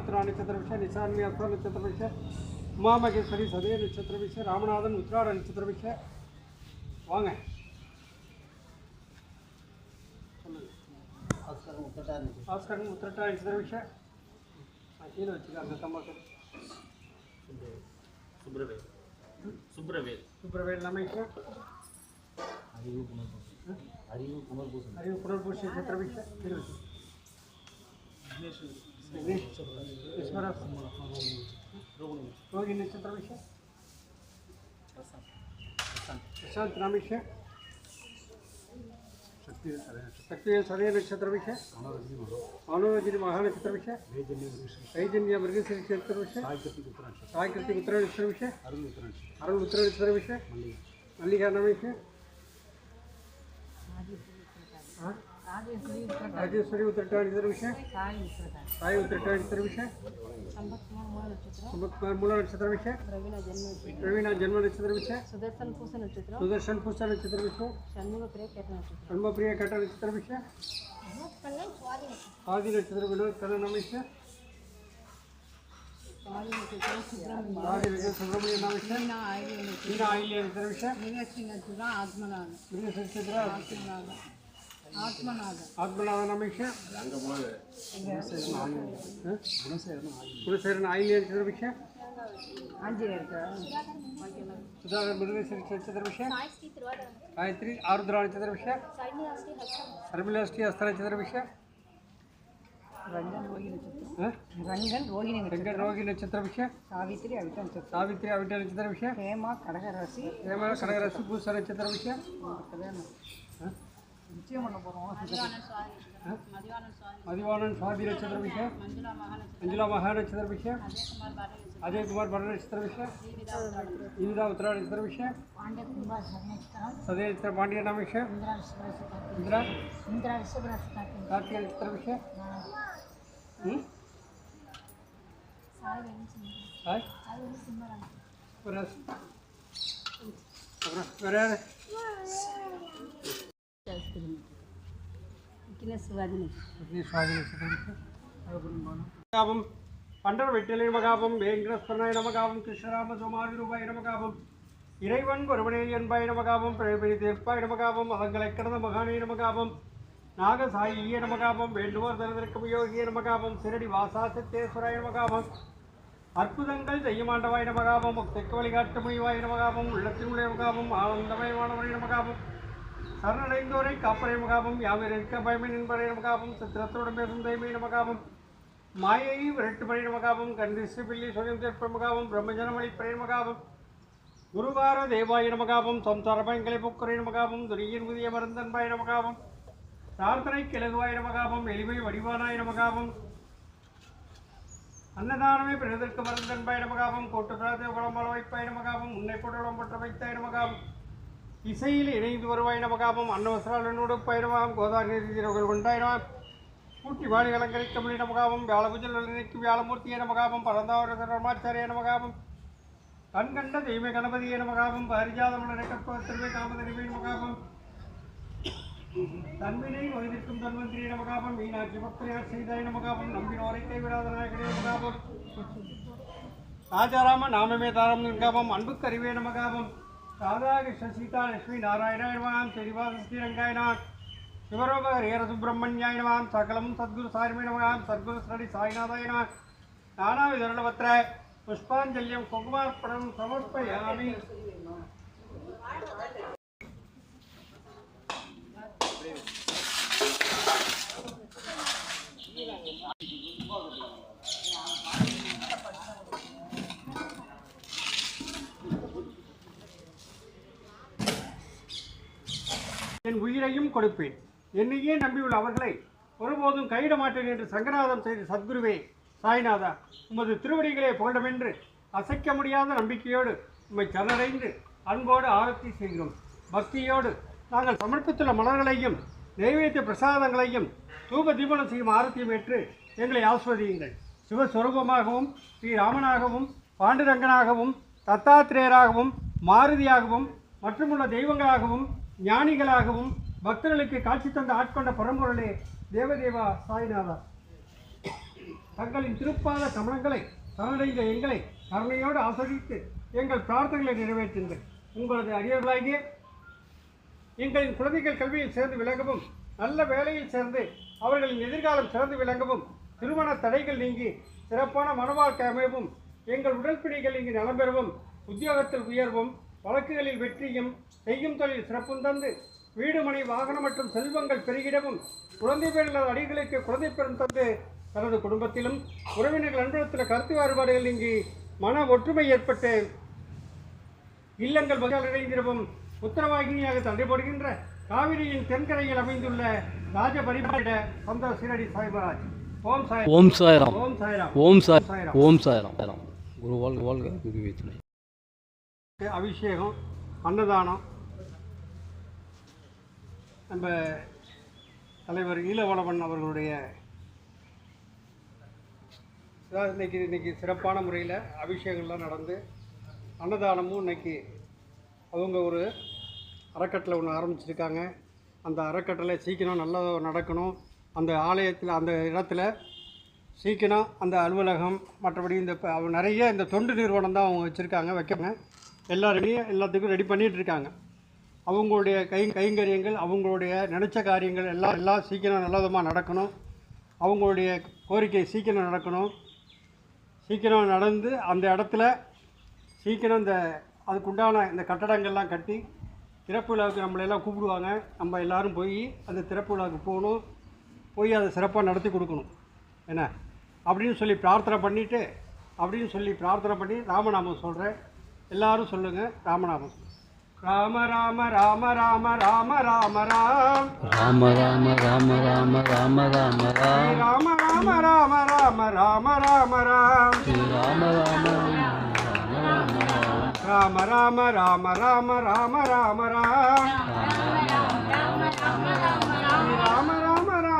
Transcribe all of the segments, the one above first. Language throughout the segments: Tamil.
ஆருத்ரா நட்சத்திர விஷயம் நிசான்மி அஸ்வ நட்சத்திர விஷயம் உமாமகேஸ்வரி சதய நட்சத்திர விஷயம் ராமநாதன் உத்ராட நட்சத்திர விஷயம் வாங்க. ஆஸ்கரன் உத்திரட்டா நட்சத்திர விஷயம் கீழே வச்சுக்க அந்த தம்பாக்கு சுப்ரவேல். சுப்ரவேல் சுப்பிரவேல் ரமேஷ் அறிவு புனர்பூசன் அறிவு புனர்பூசன் அறிவு புனர்பூஷ நட்சத்திர விஷயம் ಈಶ್ವರ ರೋಗಿ ನಕ್ಷತ್ರ ವಿಷಯ ಪ್ರಶಾಂತ್ ನಾಮಿಷ ಶಕ್ತಿಯ ಸದಯ ನಕ್ಷತ್ರ ವಿಷಯ ಅನುರಜನಿ ಮಹಾನಕ್ಷತ್ರ ವಿಷಯ ಐಜನ್ಯ ಮೃಗಶ್ರೀ ನಕ್ಷತ್ರ ವಿಷಯ ಸಾಯಿಕೃತಿ ಉತ್ತರ ನಕ್ಷತ್ರ ವಿಷಯ ಅರುಣ್ ಉತ್ತರ ನಕ್ಷತ್ರ ವಿಷಯ ಮಲ್ಲಿಗೆ ಮಲ್ಲಿಗೆ ನಾಮಿಷ ಹಾಂ ರಾಜೇಶ್ವರಿ ಉತ್ತರಟಾಣಿದರ ವಿಷಯ ತಾಯಿ ಉತ್ತರಟಾಣಿದರ ವಿಷಯ ಸಂಬತ್ಕುಮಾರ್ ಮೂಲ ನಕ್ಷತ್ರ ವಿಷಯ ಪ್ರವೀಣ ಜನ್ಮ ನಕ್ಷತ್ರ ವಿಷಯ ಸುದರ್ಶನ್ ಪೂಸ ನಕ್ಷತ್ರ ಸುದರ್ಶನ್ ಪೂಸ ನಕ್ಷತ್ರ ವಿಷಯ ಷಣ್ಮುಖಪ್ರಿಯ ಕಟ ನಕ್ಷತ್ರ ವಿಷಯ ಆದಿ ನಕ್ಷತ್ರ ವಿನೋದ್ ಕನ್ನಡ ವಿಷಯ ಸುಬ್ರಹ್ಮಣ್ಯ ನಾಮ ವಿಷಯ ಆಯ್ಲಿ ನಕ್ಷತ್ರ ವಿಷಯ ಮೀನಾಕ್ಷಿ ನಕ್ಷತ್ರ ಆತ್ಮನಾಗ ಮೀನಾಕ್ಷಿ ನಕ್ಷತ್ರ ಆತ್ಮನಾಗ ఆత్మనాథ భిక్ష గుణశేరణ ఆంజనేయ భిక్ష సుధాకర్ మురుగేశ్వర చతుర్భిష గాయత్రి ఆరుద్రాణి చతుర్భిష హర్మిలాష్టి హస్తన చతుర్భిష రంగన్ ரோகிணி రంగన్ రోగి నక్షత్రభిష సావిత్రి అవిట నక్షత్రం సావిత్రి అవిట నక్షత్రభిష హేమ కడగరసి హేమ కడగరసి భూస నక్షత్రభిష நிச்சயம் பண்ண போகிறோம் மதிவாணன் சுவாதி நட்சத்திரபிஷேக் மஞ்சுளா மகா நட்சத்திரபிஷேக் अजय कुमार भरण नक्षत्राभिषेक इंदिरा उत्तरा नक्षत्राभिषेक सदय नक्षत्र पांड्य नाभिषेक इंदिरा इंदिरा कार्तिक नक्षत्राभिषेक வேற மகாபம் பண்டர் வெட்டிலை நமகாபம் வேங்கடஸ்வரனாய் நமகாபம் கிருஷ்ணராம சோமாதி ரூபாய் நமகாபம் இறைவன் ஒருவனே என்பாய் நமகாபம் பிரபதி தேர்ப்பாய் நமகாபம் அகங்களை கடந்த மகானே நமகாபம் நாகசாயிய நமகாபம் வேண்டுவோர் தரதற்கு யோகிய நமகாபம் சிரடி வாசாசத்தேஸ்வராய நமகாபம் அற்புதங்கள் செய்யமாண்டவாய் நமகாபம் முக்தைக்கு வழிகாட்டு முடிவாய் நமகாபம் உள்ளத்தினுடைய நமகாபம் ஆனந்தமயமானவரை நமகாபம் சரணடைந்தோரை காப்பரை முகாபம் யாவிருக்க பயமின் என்பரை நமகாபம் சித்திரத்துடன் பேசும் தைமை நமகாபம். மாயை விரட்டுமணி நமகாபம் கண்டிசு பில்லி சுயம் சேர்ப்ப முகாபம் பிரம்மஜனமணி பிறை நமகாபம் குருவார தேவாய நமகாபம் சம்சார பயங்களை புக்குரை நமகாபம் துரியின் புதிய மருந்தன்பாய் நமகாபம். பிரார்த்தனை கிழகுவாய் நமகாபம் எளிமை வடிவானாய் நமகாபம். அன்னதானமே பிறதற்கு மருந்தன்பாய் நமகாபம் கோட்டு பிரார்த்தனை குளம்பல வைப்பாய் நமகாபம் உன்னை போட்டு பற்ற வைத்தாய் நமகாபம். இசையில் இணைந்து வருவாய் மகாபம் அன்னவசராளனோடு பயிரமாம் கோதாரிகள் கொண்டாயிரம் கூட்டி வாழி அலங்கரிக்க மணி நமகாபம் வியாழபுஜல் நினைக்கும் வியாழமூர்த்திய மகாபம் பரந்தாவரமாச்சாரிய தர்மாச்சாரிய நமகாபம் கண்கண்ட தெய்வ கணபதிய நமகாபம் பரிஜாதமலரை கற்பகத்திற்கே காமதறிவை நமகாபம் தன்வினை வகிதிருக்கும் தன்வந்திரிய மகாபம் மீனாட்சி பக்தியார் செய்தாய் நமகாபம் நம்பினோரை கைவிடாத நாயகனே நமகாபம். ராஜாராம நாமமே தாரம் நமகாபம் அன்புக்கு அறிவே நமகாபம். ராதாகிருஷ்ண சீதா லட்சுமி நாராயணாய நமகாம் சிவரோக ஹரிஹர சகலம் சத்குரு சாரிமே சத்குரு ஸ்ரீ சாய்நாதாய நம புஷ்பாஞ்சல்யம் குங்குமார்ப்பணம் சமர்ப்பயாமி. உயிரையும் கொடுப்பேன். என்னையே நம்பியுள்ள அவர்களை ஒருபோதும் கைவிட மாட்டேன் என்று சங்கநாதம் செய்த சத்குருவே சாய்நாதா உமது திருவடிகளே புகழமென்று அசைக்க முடியாத நம்பிக்கையோடு உம்மை சரணடைந்து அன்போடு ஆரத்தி செய்கிறோம். பக்தியோடு நாங்கள் சமர்ப்பித்துள்ள மலர்களையும் நைவேத்திய பிரசாதங்களையும் தூப தீபனம் செய்யும் ஆரத்தியும் ஏற்று எங்களை ஆஸ்வதியுங்கள். சிவஸ்வரூபமாகவும் ஸ்ரீராமனாகவும் பாண்டுரங்கனாகவும் தத்தாத்திரேயராகவும் மாருதியாகவும் மற்றுமுள்ள தெய்வங்களாகவும் ஞானிகளாகவும் பக்தர்களுக்கு காட்சி தந்த ஆட்கொண்ட பரம்பொருளே தேவதேவா சாய்நாதா. தங்களின் திருப்பாத கமலங்களை சரணடைந்த எங்களை கருணையோடு ஆஸ்வதித்து எங்கள் பிரார்த்தனைகளை நிறைவேற்றுங்கள். உங்களது அடியவர்களாகிய எங்களின் குழந்தைகள் கல்வியில் சேர்ந்து விளங்கவும் நல்ல வேலையில் சேர்ந்து அவர்களின் எதிர்காலம் சிறந்து விளங்கவும் திருமண தடைகள் நீங்கி சிறப்பான மனவாழ்க்கை அமையவும் எங்கள் உடல் பிணிகள் இங்கு நலம் பெறவும் உத்தியோகத்தில் உயர்வும் வழக்குகளில் வெற்றியும் செய்யும் தொழில் சிறப்பும் தந்து வீடு மனை வாகனம் மற்றும் செல்வங்கள் பெருகிடவும் குழந்தை பேர் இல்லாத அடிகளுக்கு குழந்தை பெறும் தந்து தனது குடும்பத்திலும் உறவினர்கள் அன்படத்தில் கருத்து வேறுபாடுகள் நீங்கி மன ஒற்றுமை ஏற்பட்டு இல்லங்கள் வகையால் இணைந்திருவும் உத்தரவாகினியாக தடைபடுகின்ற காவிரியின் தென்கரையில் அமைந்துள்ள ராஜ பரிபாட சொந்த சீரடி சாய்பாராஜ். ஓம் சாய் ஓம் சாய்ராம். ஓம் சாய்ராம். ஓம் சாய் சாய்ராம். ஓம் சாய்ராம். சாய்ராம். குரு வாழ்க வாழ்க குருவே துணை. அபிஷேகம் அன்னதானம். நம்ம தலைவர் ஈழவளவன் அவர்களுடைய இன்னைக்கு இன்னைக்கு சிறப்பான முறையில் அபிஷேகம்லாம் நடந்து அன்னதானமும் இன்னைக்கு அவங்க ஒரு அறக்கட்டளை ஒன்று ஆரம்பிச்சிருக்காங்க. அந்த அறக்கட்டளை சீக்கிரம் நல்லா நடக்கணும். அந்த ஆலயத்தில் அந்த இடத்துல சீக்கிரம் அந்த அலுவலகம் மற்றபடி இந்த நிறைய இந்த தொண்டு நிறுவனம் தான் அவங்க வச்சுருக்காங்க வைக்காங்க எல்லாருமே எல்லாத்துக்கும் ரெடி பண்ணிகிட்டு இருக்காங்க அவங்களுடைய கை கைங்கரியங்கள் அவங்களுடைய நினச்ச காரியங்கள் எல்லாம் எல்லாம் சீக்கிரம் நல்ல விதமாக நடக்கணும். அவங்களுடைய கோரிக்கை சீக்கிரம் நடக்கணும். சீக்கிரம் நடந்து அந்த இடத்துல சீக்கிரம் இந்த அதுக்குண்டான இந்த கட்டடங்கள்லாம் கட்டி திறப்பு விழாவுக்கு நம்மளெல்லாம் கூப்பிடுவாங்க. நம்ம எல்லாரும் போய் அந்த திறப்பு விழாவுக்கு போகணும். போய் அதை சிறப்பாக நடத்தி கொடுக்கணும். என்ன? அப்படின்னு சொல்லி பிரார்த்தனை பண்ணிவிட்டு அப்படின்னு சொல்லி பிரார்த்தனை பண்ணி ராமநாமம் சொல்கிறேன் எல்லாரும் சொல்லுங்கள் ராமநாமம் ராம ராம ராம ராம ராம ராம ராம் ராம ராம ராம ராம ராம ராம ராம் ராம ராம ராம ராம ராம ராம ராம் ராம ராம ராம ராம ராம ராம ராம ராம ராம ராம ராம் ராம ராம ராம ராம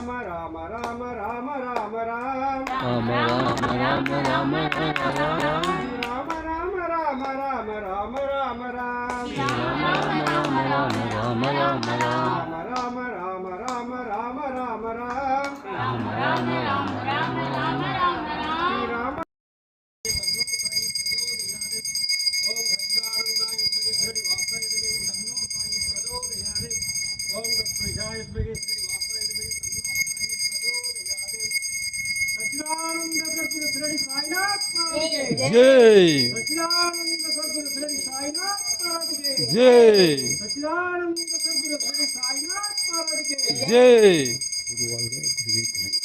ராம ராம ராம் ஸ்ரீ ராம ராம ராம ராம ராம ராம ராம் ராம ராம ராம ராம ராம ராம ராம் ராம ராம ராம ராம ராம జై జై జై గురువాళ్ళ గురువే